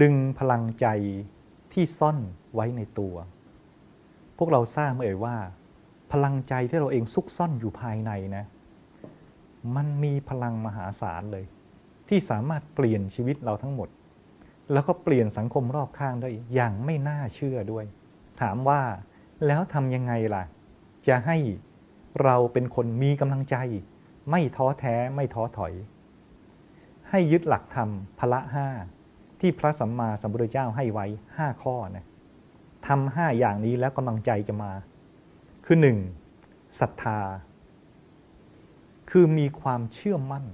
ดึงพลังใจที่ซ่อนไว้ในตัว พวกเราทราบเอ่ยว่า พลังใจที่เราเองซุกซ่อนอยู่ภายในนะ มันมีพลังมหาศาลเลย ที่สามารถเปลี่ยนชีวิตเราทั้งหมด แล้วก็เปลี่ยนสังคมรอบข้างได้อย่างไม่น่าเชื่อด้วย ถามว่าแล้วทำยังไงล่ะ จะให้เราเป็นคนมีกำลังใจ ไม่ท้อแท้ไม่ท้อถอย ให้ยึดหลักธรรมพละห้า ที่พระสัมมาสัมพุทธเจ้าให้ไว้ห้าข้อนะทำห้าอย่างนี้แล้วกำลังใจจะมา คือหนึ่งศรัทธา คือมีความเชื่อมั่น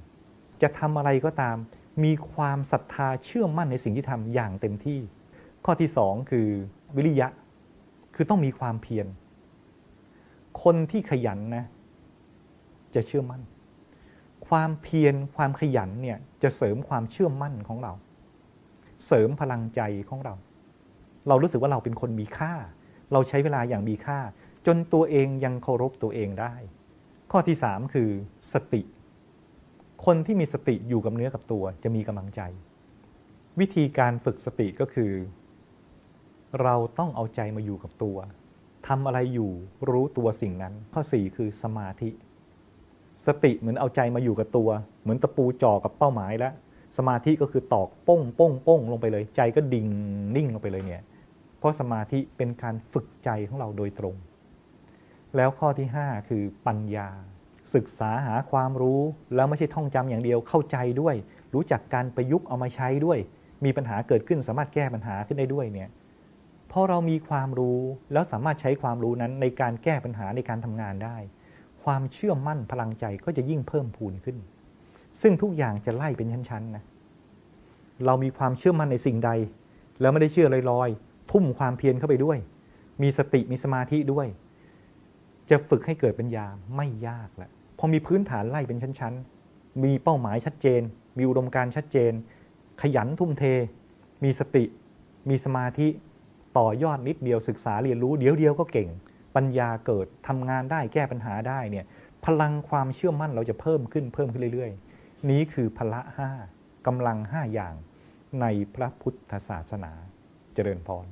จะทำอะไรก็ตาม มีความศรัทธาเชื่อมั่นในสิ่งที่ทำอย่างเต็มที่ ข้อที่สองคือวิริยะ คือต้องมีความเพียร คนที่ขยันนะ จะเชื่อมั่น ความเพียรความขยันเนี่ยจะเสริมความเชื่อมั่นของเรา เสริมพลังใจของเรา เรารู้สึกว่าเราเป็นคนมีค่า เราใช้เวลาอย่างมีค่า จนตัวเองยังเคารพตัวเองได้ ข้อที่สามคือสติ คนที่มีสติอยู่กับเนื้อกับตัวจะมีกำลังใจ วิธีการฝึกสติก็คือ เราต้องเอาใจมาอยู่กับตัวทำอะไรอยู่รู้ตัวสิ่งนั้น ข้อสี่คือสมาธิ สติเหมือนเอาใจมาอยู่กับตัว เหมือนตะปูจ่อกับเป้าหมายแล้ว สมาธิก็คือตอกป้งป้งป้งลงไปเลย ใจก็ดิ่งนิ่งลงไปเลยเนี่ย เพราะสมาธิเป็นการฝึกใจของเราโดยตรง แล้วข้อที่ 5 คือปัญญา ศึกษาหาความรู้ แล้วไม่ใช่ท่องจำอย่างเดียวเข้าใจด้วย รู้จักการประยุกต์เอามาใช้ด้วย มีปัญหาเกิดขึ้นสามารถแก้ปัญหาขึ้นได้ด้วยเนี่ยพอเรามีความรู้แล้วสามารถใช้ความรู้นั้นในการแก้ปัญหาในการทำงานได้ ความเชื่อมั่นพลังใจก็จะยิ่งเพิ่มพูนขึ้น ซึ่งทุกอย่างจะไล่เป็นชั้นๆนะเรามีความเชื่อมั่นในสิ่งใด แล้วไม่ได้เชื่อลอยๆ ทุ่มความเพียรเข้าไปด้วย มีสติมีสมาธิด้วย จะฝึกให้เกิดปัญญาไม่ยากแหละพอมีพื้นฐานไล่เป็นชั้นๆ มีเป้าหมายชัดเจน มีอุดมการณ์ชัดเจน ขยันทุ่มเท มีสติ มีสมาธิ ต่อยอดนิดเดียวศึกษาเรียนรู้เดี๋ยวเดียวก็เก่ง ปัญญาเกิดทำงานได้แก้ปัญหาได้เนี่ย พลังความเชื่อมั่นเราจะเพิ่มขึ้นเพิ่มขึ้นเรื่อยๆ นี้คือพละห้ากำลังห้าอย่างในพระพุทธศาสนาเจริญพร